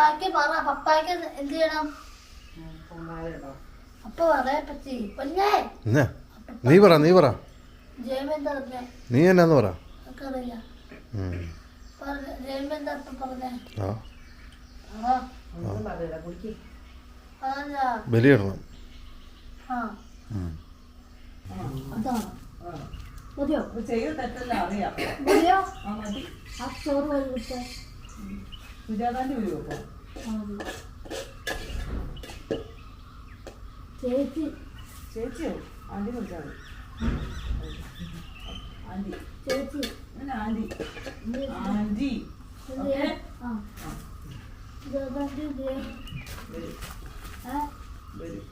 പപ്പായ്ക്ക് പറ പപ്പായ്ക്ക് എന്ത് ചെയ്യണം? അപ്പൊ അപ്പ പറയാ പറ്റി പൊന്നേ. നീ പറ നീ പറ. നീ എന്നാന്ന് പറ. ബലിയിടണം. ചെയ്ത് തെറ്റല്ല അറിയാം. മതിയോ? ആ മതി. ആ ചോറ് വിട്ടേ സുജാതാന്റെ വരുമോ അപ്പൊ ചേച്ചി. ചേച്ചിയോ? ആന്റി വിളിച്ചാൽ ആന്റി. ചേച്ചി. ആന്റി. ആന്റി? വരും.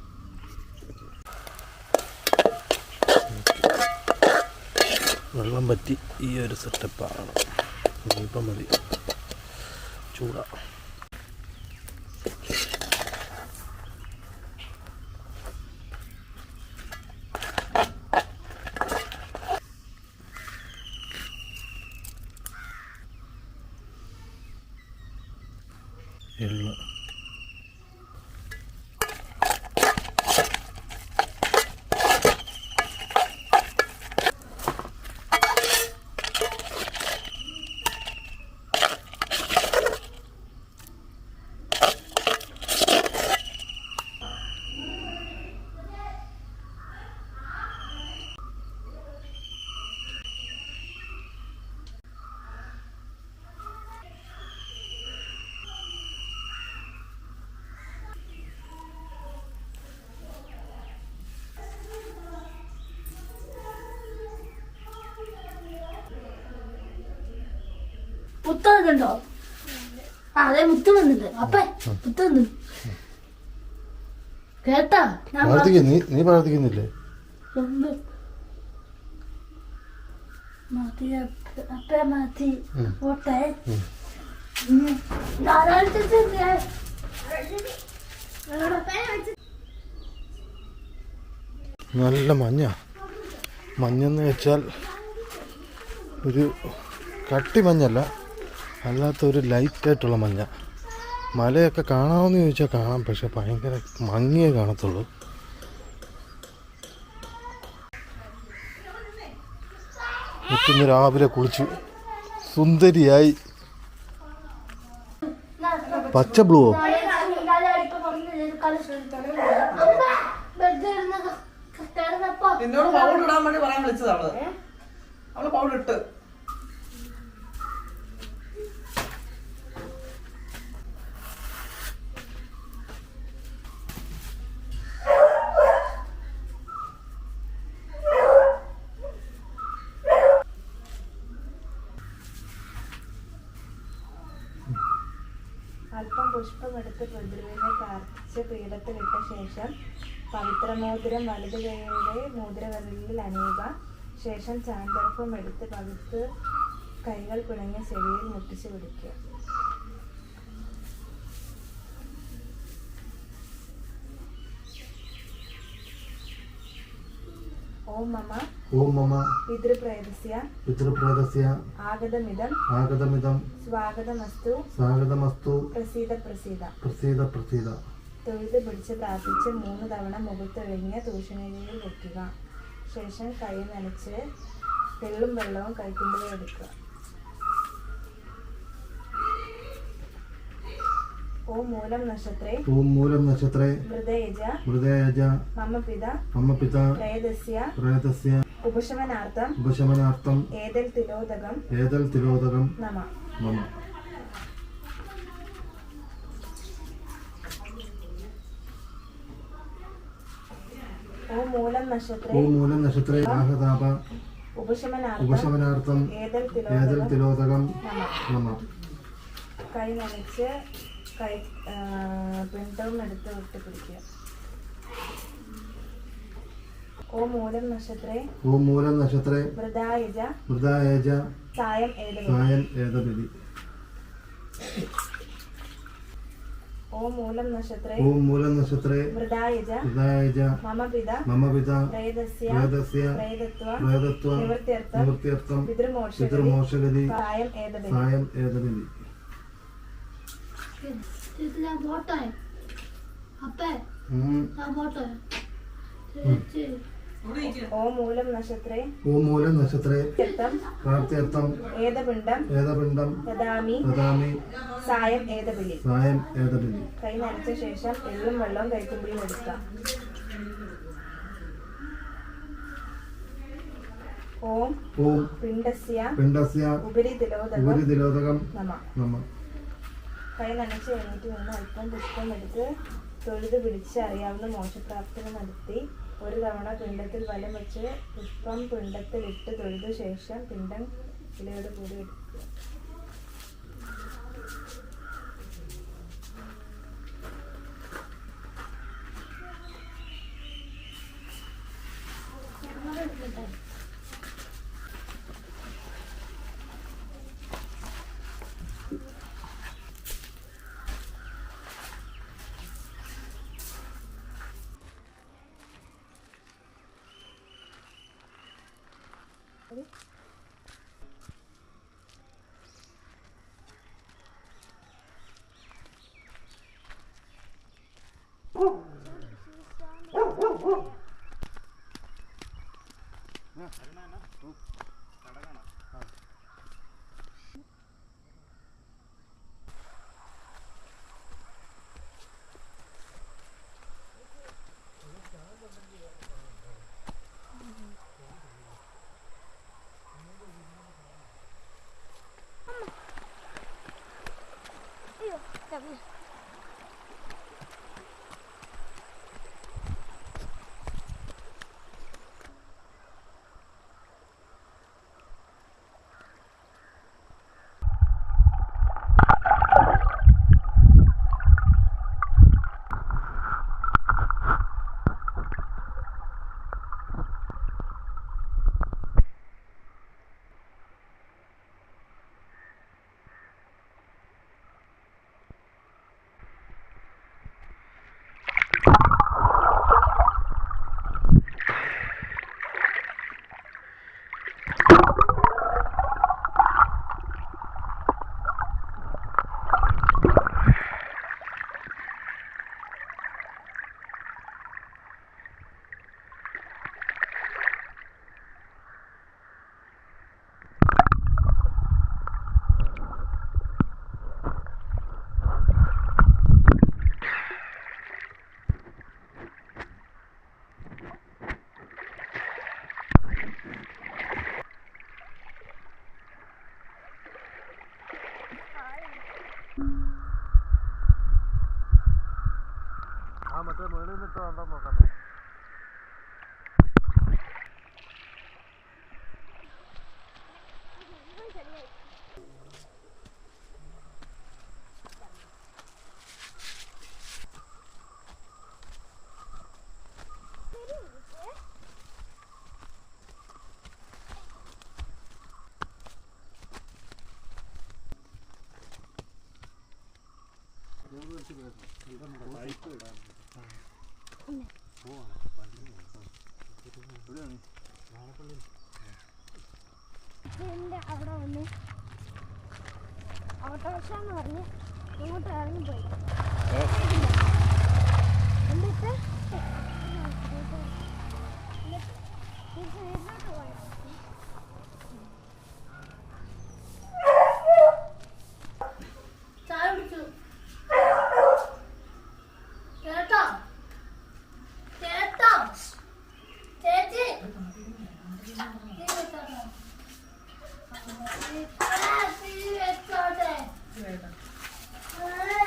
വെള്ളം പറ്റി ഈ ഒരു സെറ്റപ്പാണ് ഇനിയിപ്പം മതി. ചൂടാ മുത്ത വന്നിട്ടുണ്ടോ ആ അതെ മുത്ത് വന്നിട്ടുണ്ട് അപ്പേ മുത്ത് വന്നു. കേട്ടാ? നീ പ്രാർത്ഥിക്കുന്നില്ലേ? അപ്പ-. പോട്ടെ. നല്ല മഞ്ഞ. മഞ്ഞെന്ന് വെച്ചാൽ ഒരു കട്ടി മഞ്ഞല്ല. അല്ലാത്ത ഒരു ലൈറ്റായിട്ടുള്ള മഞ്ഞ. മലയൊക്കെ കാണാമെന്ന് ചോദിച്ചാൽ കാണാം പക്ഷെ ഭയങ്കര മങ്ങിയേ കാണത്തുള്ളൂ. മുറ്റുന്ന് രാവിലെ കുളിച്ചു. സുന്ദരിയായി. പച്ച ബ്ലൂവോ എന്നോട് പൗഡർ ഇടാൻ വേണ്ടി പറയാൻ വിളിച്ചതാണ് അവൾ. പൗഡർ ഇട്ട്. പുഷ്പമെടുത്ത് പിതൃവിനെ പ്രാർത്ഥിച്ച് പീഠത്തിലിട്ട ശേഷം പവിത്രമോതിരം വലതു കൈയുടെ മോതിരവിരലിൽ അണിയുക. ശേഷം ചാന്തർപ്പം എടുത്ത് പകുത്ത് കൈകൾ പിണങ്ങി ചെവിയിൽ മുട്ടിച്ചു പിടിക്കുക. ഓം മമ ഓം മമ പിതൃപ്രേതസ്യ. പിതൃപ്രേതസ്യ. ആഗതമിതം. ആഗതമിതം. സ്വാഗതമസ്തു. സ്വാഗതമസ്തു. പ്രസീത പ്രസീത പ്രസീത പ്രസീത തൊഴുത് പിടിച്ച് പ്രാർത്ഥിച്ച് മൂന്ന് തവണ മുഖത്തൊഴിഞ്ഞ് തൂഷണിയിൽ വെക്കുക. ശേഷം കൈ നനച്ച് തെള്ളും വെള്ളവും കൈക്കുമ്പിളിൽ ഓം മൂലം നക്ഷത്രേ ഓം മൂലം നക്ഷത്രേ മൃതയജ ഹൃദയജ മമ പിത പ്രയതസ്യ പിത പ്രേതസ്യ ഉപശമനാർത്ഥം ഉപശമനാർത്ഥം ഏതൽ തിലോദകം ഏതൽ നമ. നമ. മൂലം നക്ഷത്രേ രാഹതാപ ഉപശമനാർത്ഥം ഏതൽ തിലോദകം നമ. കൈ നനച്ച് കൈ പിണ്ടവും എടുത്ത് വിട്ട് പിടിക്കുക. ഓ മൂലം നക്ഷത്രേ. നക്ഷത്രേ. മൃദായജ. സായം സായം ഏതബലി ഓ മൂലം നക്ഷത്രേ. ഓം മൂലം നക്ഷത്രേ. മൃദായജ. ഹൃദയജ മമ പിത മമ പിത പ്രേതസ്യ പ്രേതസ്യ പ്രേതത്വ പ്രേതത്വ നിവൃത്യർത്ഥം നിവൃത്യർത്ഥം പിതൃമോക്ഷ പിതൃമോക്ഷഗതി. സായം ഏതവ സായം ഏതബലി ചേച്ചി ഞാൻ പോട്ടെ അപ്പേ. ഞാൻ പോട്ടെ ചേച്ചി. ഇവിടെ ഓ മൂലം നക്ഷത്രേ ഓമൂലം നക്ഷത്രേ തീർത്ഥം. പ്രാർത്ഥ്യർത്ഥം ഏതപിണ്ഡം. ഏതപിണ്ഡം. ദദാമി ദദാമി സായം ഏതപിളി സായം ഏതബലി കൈ നനച്ച ശേഷം എള്ളും വെള്ളവും കൈക്കുമ്പിളിയും എടുക്കാം ഓം. ഓം. പിണ്ടസ്യ. പിണ്ടസ്യ. ഉപരി തിലോദകം ഉപരി തിലോദകം നമ. നമ. കൈ നനച്ച് കഴിഞ്ഞിട്ട് വന്ന് അല്പം പുഷ്പം എടുത്ത് തൊഴുത് പിടിച്ച് അറിയാവുന്ന മോശപ്രാപ്തി നടത്തി. ഒരു തവണ പിണ്ടത്തിൽ വലം വെച്ച് പുഷ്പം പിണ്ടത്തിലിട്ട് തൊഴുത ശേഷം പിണ്ടം ഇലയോട് കൂടി എടുക്കുക ആ നിന്നിട്ട് വേണ്ട നോക്കാൻ എന്റെ അവിടെ വന്ന് ഓട്ടോറിക്ഷ എന്ന് പറഞ്ഞ് അങ്ങോട്ട് ഇറങ്ങിപ്പോയി എന്നിട്ട് തിരിച്ച് വീട്ടിലോട്ട് പോയി. ചായ കുടിച്ചു കേട്ടോ കേട്ടോ ചേച്ചി നീ വെച്ചോട്ടെ. ഇവിടെ നീ വെച്ചോട്ടെ. വേണ്ട. ഏ.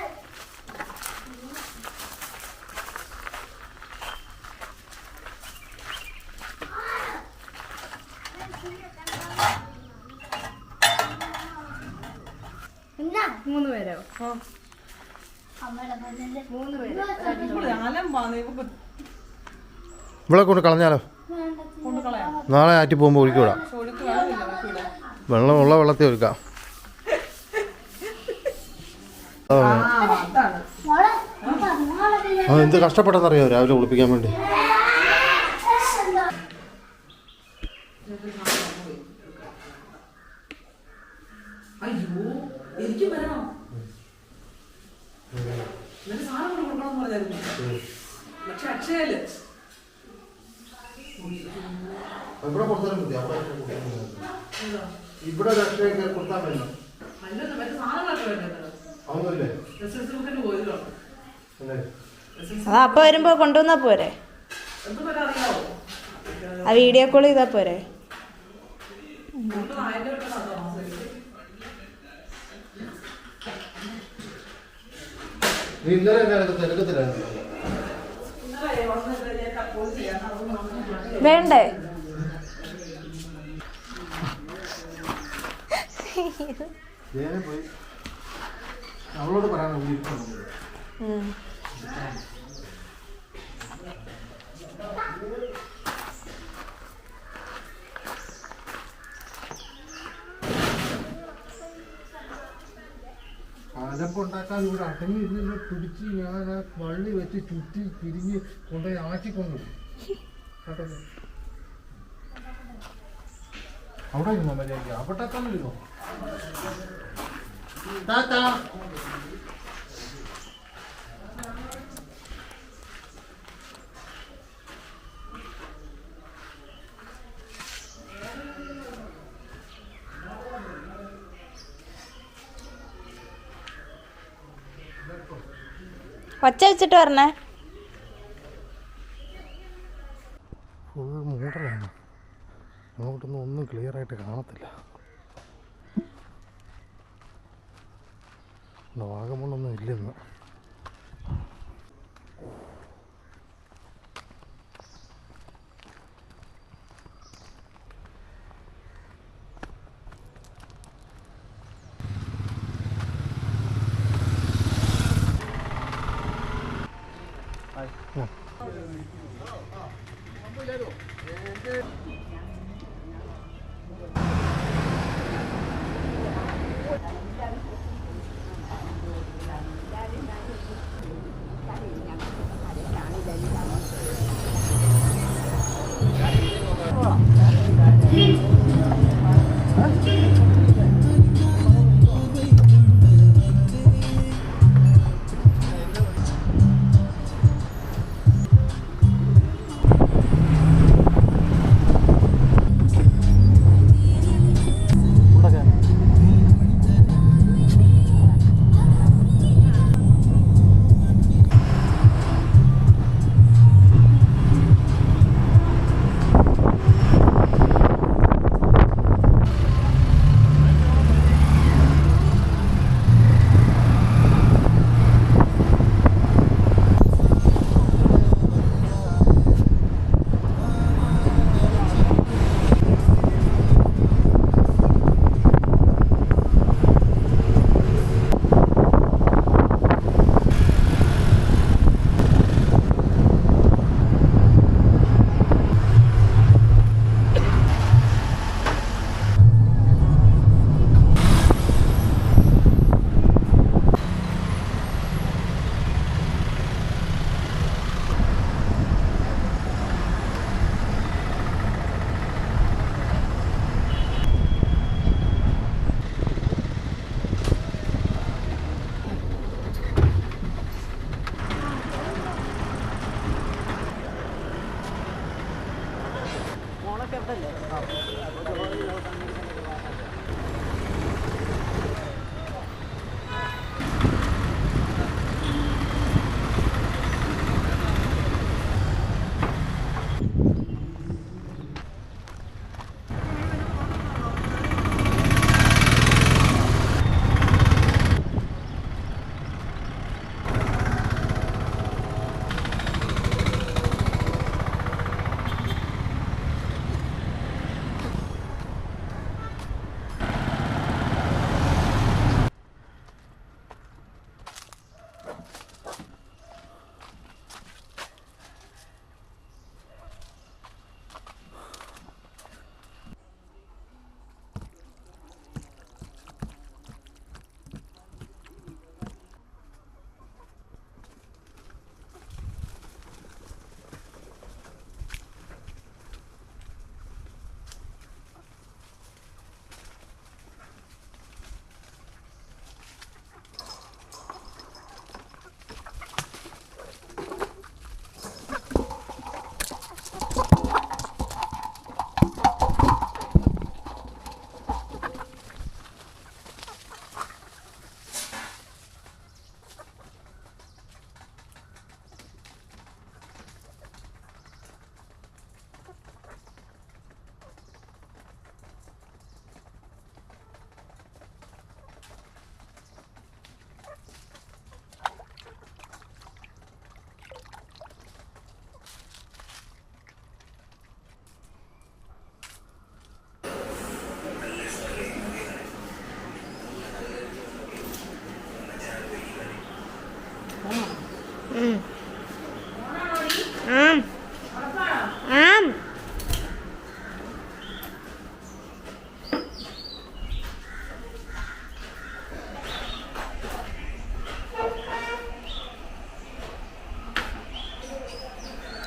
എന്നാ മൂന്ന് പേരോ? മൂന്ന് പേര്. ഇവിടെ കൊണ്ട് കളഞ്ഞാലോ? നാളെ ആറ്റി പോകുമ്പോൾ ഒഴിക്കൂടാ. വിടാം ഒഴുക്ക് വേണമില്ല ഇവക്ക് ഇവിടെ വെള്ളം ഉള്ള വെള്ളത്തിൽ ഒഴിക്കാം. എന്താ മോളെ ഇതിൽ ആ എന്ത് കഷ്ടപ്പെട്ടെന്നറിയോ രാവിലെ കുളിപ്പിക്കാൻ വേണ്ടി? അത് അപ്പൊ വരുമ്പോ കൊണ്ടുവന്നാ പോരെ? ആ വീഡിയോ കോൾ ചെയ്താ പോരെ? നമുക്ക് അവളോട് പറയാൻ ഇവിടെ ഇരിക്കുന്നു ഉം. അലമ്പുണ്ടാക്കാൻ ഇവിടെ അടങ്ങി പിടിച്ച് ഞാൻ ആ വള്ളി വെച്ച് ചുറ്റി പിരിഞ്ഞ് കൊണ്ടുപോയി ആക്കിക്കൊണ്ടു കേട്ടോ? അവിടെ ഇരുന്നോ മര്യാദയ്ക്ക് അവിടെ തന്നെ ഇരുന്നോ? தாத்தா. வச்ச வச்சுட்டு வரேண்ணே. വാഗമണ്ണൊന്നും ഇല്ലെന്ന്.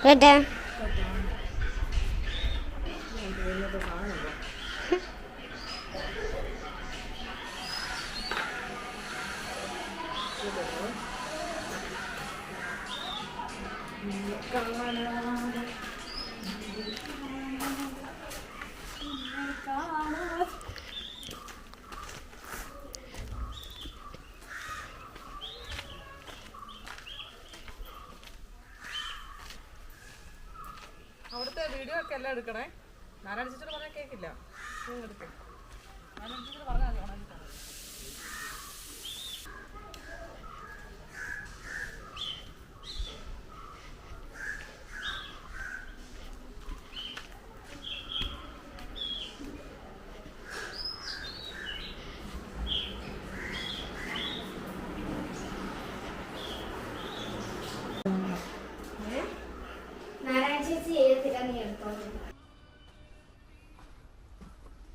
കേട്ടെ അവിടുത്തെ എടുക്കണേ നാരായണ ചേച്ചിട്ട് പറഞ്ഞാൽ കേൾക്കില്ല എടുക്ക്.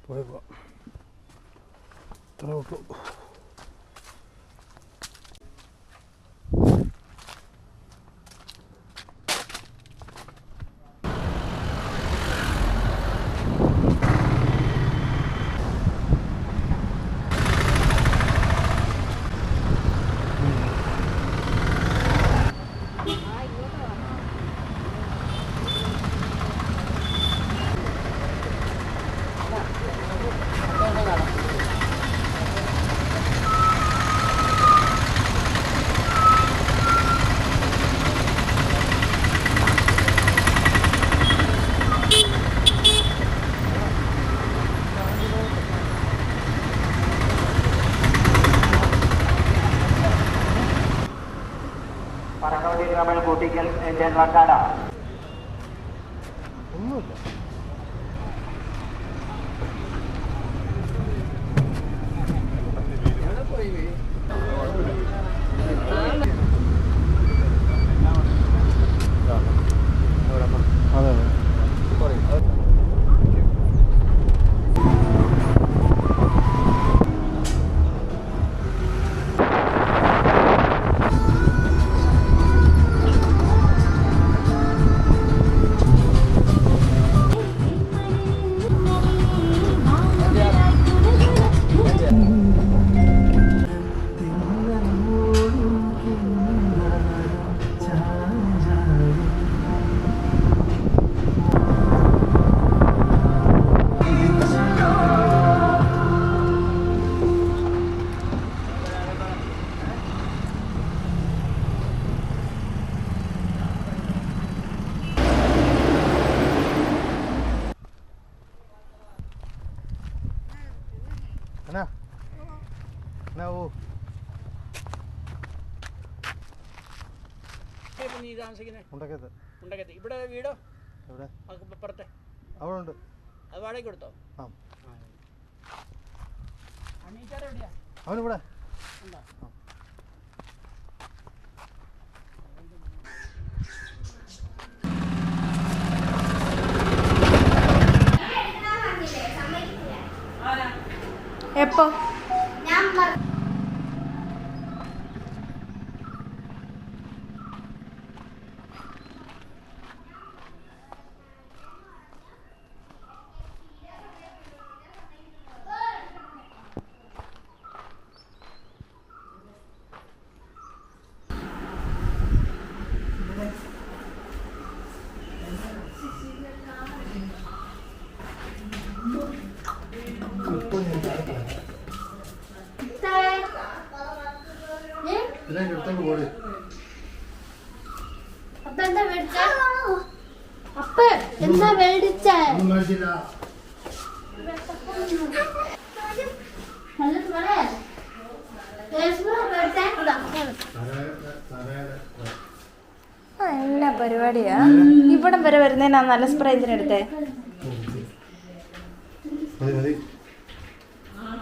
これはトラウト dan. ഇപ്പൊ നീ താമസിക്കുന്നേ? ഉണ്ടക്കത്ത് ഉണ്ടക്കത്ത് ഇവിടെ വീടോ? എവിടെ? അവിടെ ഉണ്ട്. അത് വാടകയ്ക്ക് കൊടുത്തോ? ആ. അവനിവിടെ. എപ്പോ? 한 마리. പറയാ മേടിച്ചേ എന്നാ പരിപാടിയാ. ഇവിടം വരെ വരുന്നതിനാ നല്ല സ്പ്രേ എന്തിനെടുത്തേ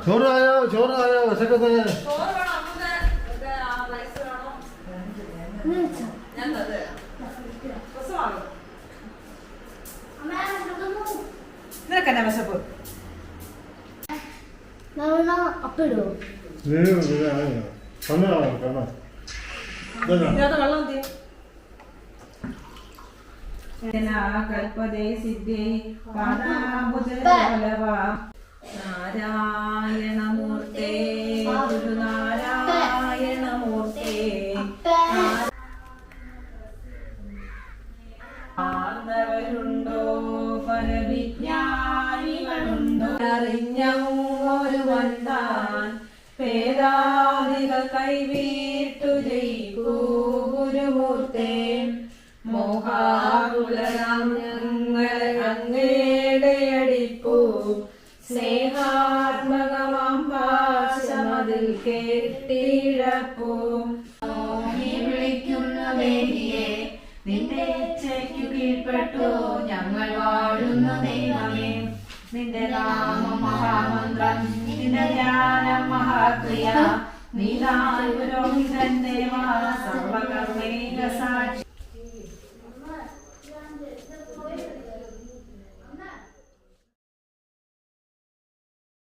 ചോറായോ ചോറായോ വിശക്കുന്നത് വെക്കുന്ന വിശപ്പ്. കൽപ്പതേ സിദ്ധേ നാരായണ അറിഞ്ഞൊരു കൈവീട്ടു ജയിക്കൂ ഗുരുമൂർത്തേ. മോഹാകുലരാം നിന്റെ മഹാത്മയ നീ നാൾ പുരോഹിതന്റെ സർവകർമ്മേക സാക്ഷി.